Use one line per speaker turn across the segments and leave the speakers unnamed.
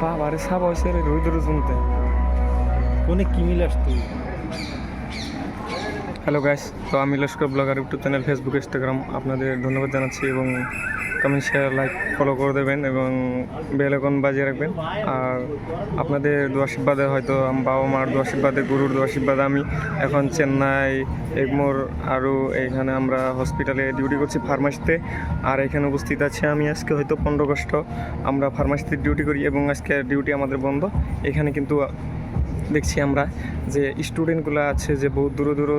বাবারে সাব হয়েছে রে রুই রোদ শুনতে
কোনে কি মিলে আসতো
হ্যালো গাইস তো আমি Laskar blogger YouTube channel Facebook Instagram আপনাদের ধন্যবাদ জানাচ্ছি এবং কমেন্ট শেয়ার লাইক ফলো করে দেবেন এবং বেল আইকন বাজিয়ে রাখবেন। আর আপনাদের দু আশীর্বাদে হয়তো বাবা মার দু আশীর্বাদে গুরুর দু আশীর্বাদে আমি এখন চেন্নাই, এগমোর আরও এখানে আমরা হসপিটালে ডিউটি করছি ফার্মাসিতে আর এখানে উপস্থিত আছে আমি আজকে হয়তো পনেরো আগস্ট। আমরা ফার্মাসিতে ডিউটি করি এবং আজকে ডিউটি আমাদের বন্ধ। এখানে কিন্তু দেখছি আমরা যে স্টুডেন্টগুলো আছে যে বহু দূর দূর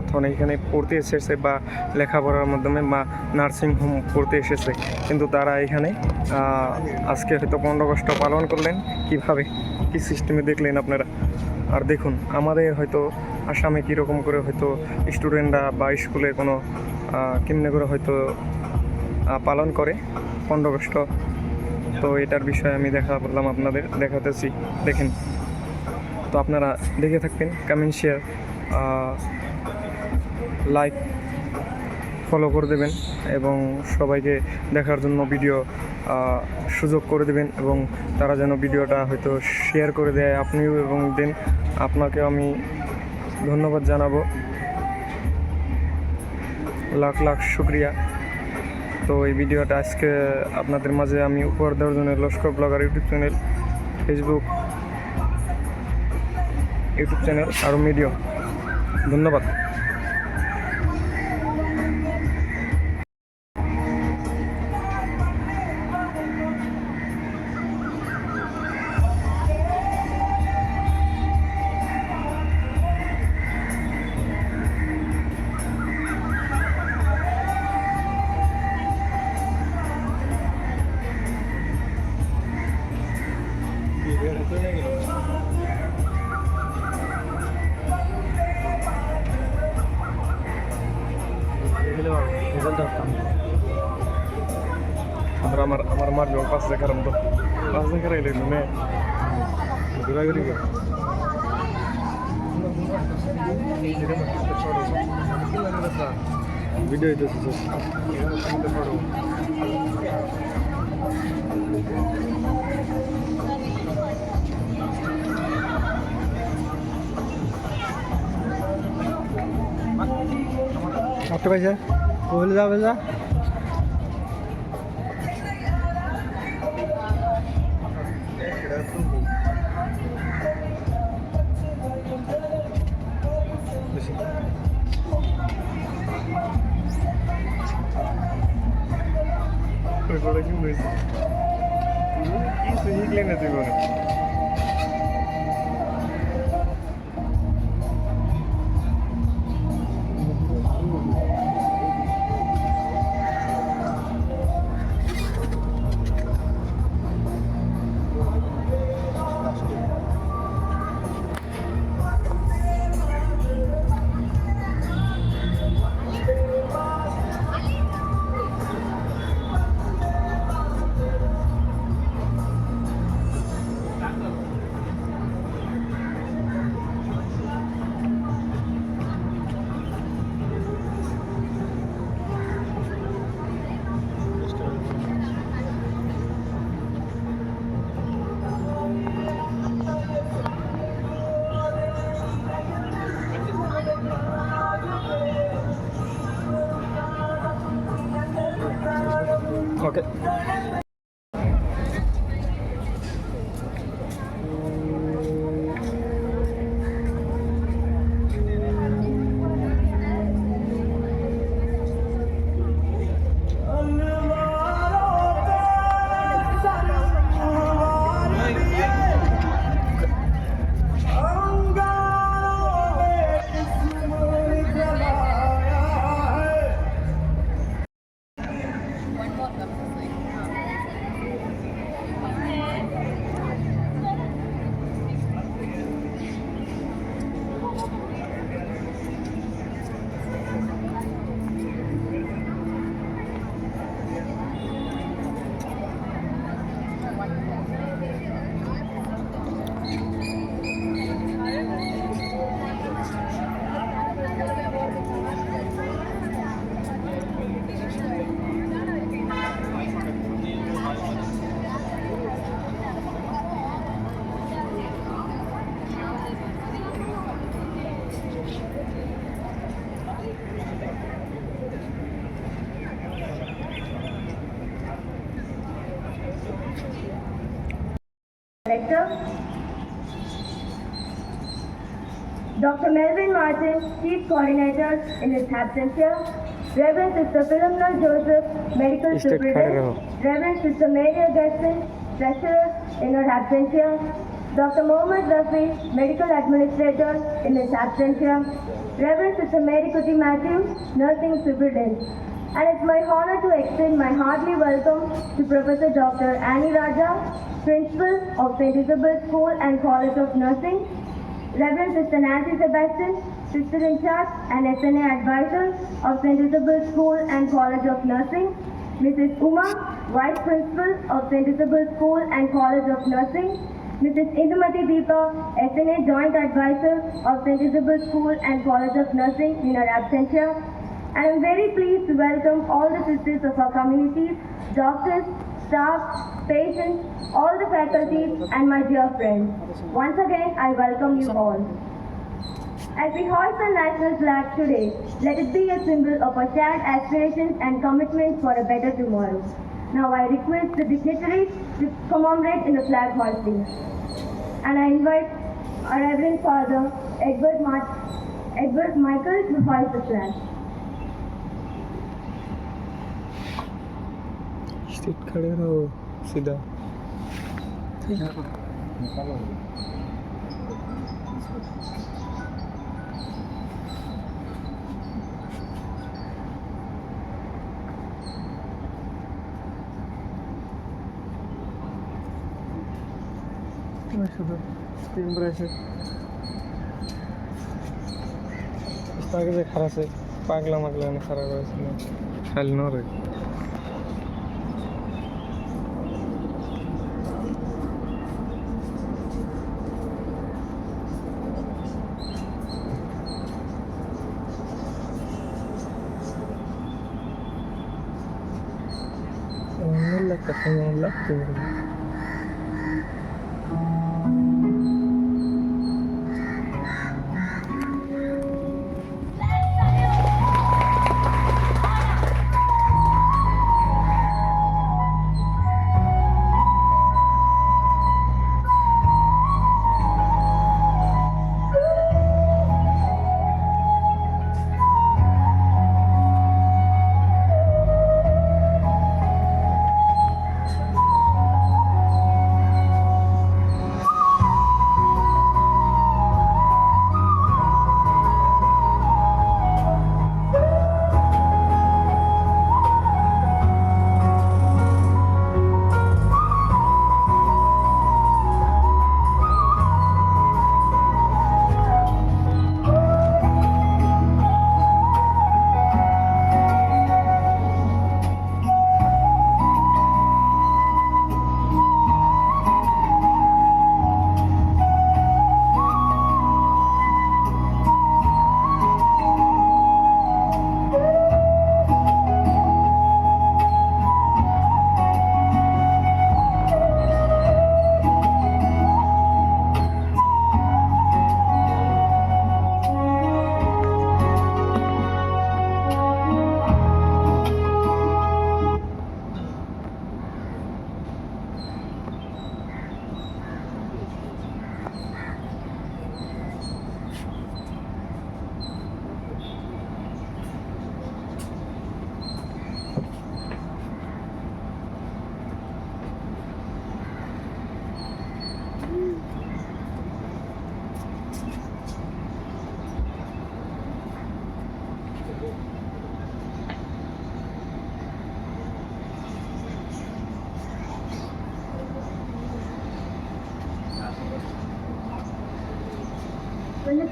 এখন এখানে পড়তে এসেছে বা লেখাপড়ার মাধ্যমে বা নার্সিং হোম পড়তে এসেছে। কিন্তু তারা এখানে আজকে হয়তো পনেরো পালন করলেন। কীভাবে? কি সিস্টেমে দেখলেন আপনারা? আর দেখুন, আমাদের হয়তো আসামে কীরকম করে হয়তো স্টুডেন্টরা বা স্কুলে কোনো কেমনে করে হয়তো পালন করে পনেরো তো এটার বিষয়ে আমি দেখা বললাম আপনাদের, দেখাতেছি। দেখেন। তো আপনারা দেখে থাকবেন কমেন্ট শেয়ার লাইক ফলো করে দেবেন এবং সবাইকে দেখার জন্য ভিডিও সুযোগ করে দেবেন এবং তারা যেন ভিডিওটা হয়তো শেয়ার করে দেয় আপনিও এবং দেন আপনাকে আমি ধন্যবাদ জানাব। লাখ লাখ শুক্রিয়া। তো এই ভিডিওটা আজকে আপনাদের মাঝে আমি উপহার দেওয়ার জন্য Laskar blogger YouTube channel Facebook YouTube channel আরও মিডিয়া ধন্যবাদ Gracias. আমার আমার মার জল পাঁচ দেখার মতো পাঁচ দেখার এলে নে ঘোরাঘুরি ভিডিও হইতেছে
একটা পয়সা বলে വലുതാ
വലുതാ Agora que mesmo. Isso, Rigley, né, Tegona?
Okay Dr. Melvin Martin, Chief Coordinator in his absence here. Reverend Sister Philomena Joseph, Medical Superintendent. Reverend Sister Mary Augustine, Treasurer in her absence here. Dr. Mohammed Rafi, Medical Administrator in his absence here. Reverend Sister Mary Kuti Matthews, Nursing Superintendent. And it's my honor to extend my hearty welcome to Professor Dr. Annie Raja, Principal of St. Isabel School and College of Nursing, Reverend Sister Nancy Sebastian, Sister in charge and SNA advisor of St. Isabel School and College of Nursing, Mrs. Uma, Vice Principal of St. Isabel School and College of Nursing, Mrs. Indumati Deepa, SNA Joint Advisor of St. Isabel School and College of Nursing in her absence here. I'm very pleased to welcome all the sisters of our communities, doctors, staff, patients, all the faculties, and my dear friends. Once again, I welcome you all. As we hoist the national flag today, let it be a symbol of our shared aspirations and commitment for a better tomorrow. Now I request the dignitaries to commemorate in the flag hoisting. And I invite our Reverend Father Edward, Mar- Edward Michael to hoist the flag.
Straight खड़े रहो सीधा শুধু temperature আগে যে খারাপ আছে পাগলা মাগলা না খারাপ হয়েছিল খালি নরে Malaka
kanyang laki.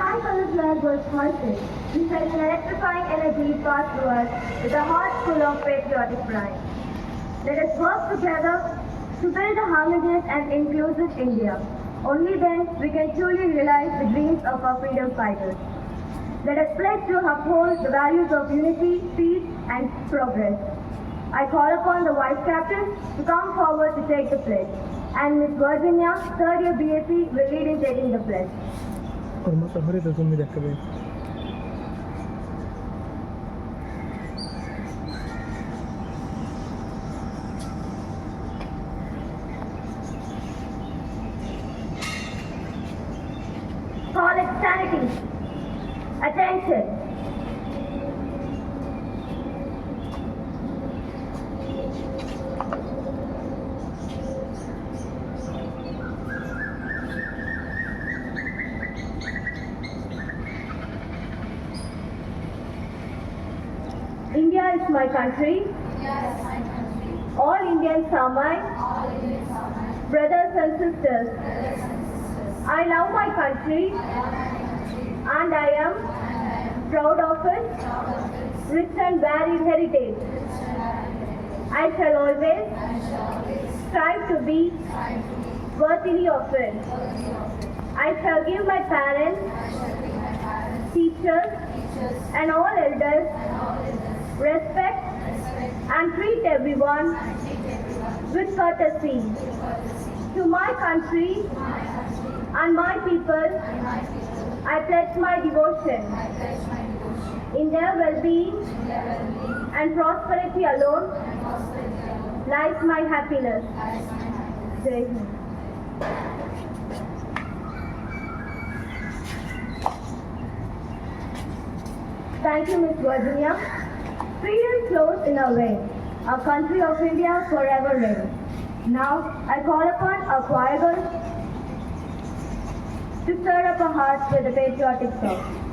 Tricolor flag was we felt an electrifying energy pass through us with a heart full of patriotic pride. Let us work together to build a harmonious and inclusive India. Only then we can truly realize the dreams of our freedom fighters. Let us pledge to uphold the values of unity, peace, and progress. I call upon the Vice Captain to come forward to take the pledge. And Miss Virginia, third year BSc, will lead in taking the pledge.
Olmazsa haritada durun bir dakika benim.
Solidarity. Attention. India is my country. All Indians are my brothers and sisters. I love my country and I am proud of its rich and varied heritage. I shall always strive to be worthy of it. I shall give my parents, teachers, and all elders respect and treat everyone with courtesy. To my country and my people, I pledge my devotion. In their well-being and prosperity alone lies my happiness. Jai. Thank you, Miss Virginia. Freedom flows in our veins. Our country of India forever reigns. Now, I call upon our choir girls to stir up our hearts with a patriotic song.